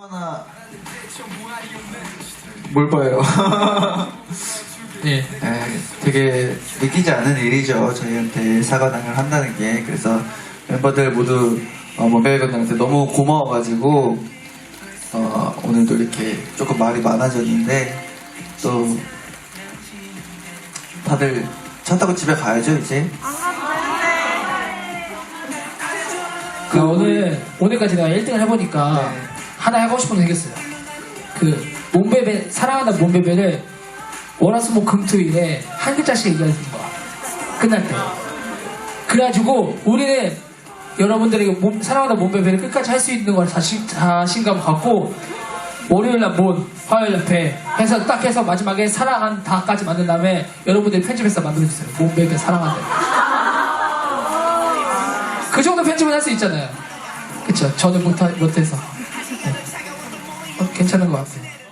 하나 뭘 봐요? 예. 네, 되게 믿기지 않은 일이죠. 저희한테 사과당을 한다는 게. 그래서 멤버들 모두 어, 모벨건들한테 너무 고마워가지고 어, 오늘도 이렇게 조금 말이 많아졌는데 또 다들 차 타고 집에 가야죠 이제. 그 오늘 오늘까지 내가 1등을 해보니까 네. 하나 하고 싶은 거 생겼어요. 그 몸베베 사랑한다 몸베베를 월화수목 금토일에 한 글자씩 얘기하는 거야. 끝날 때. 그래가지고 우리는 여러분들에게 몸, 사랑한다 몸베베를 끝까지 할 수 있는 걸 자신, 자신감 갖고 월요일날 몸, 화요일 날 배 해서 딱 해서 마지막에 사랑한다까지 만든 다음에 여러분들이 편집해서 만들어주세요. 몸베베 사랑한다. 그 정도 편집은 할수 있잖아요. 그쵸? 저는 못, 못해서. 괜찮은 것 같아요.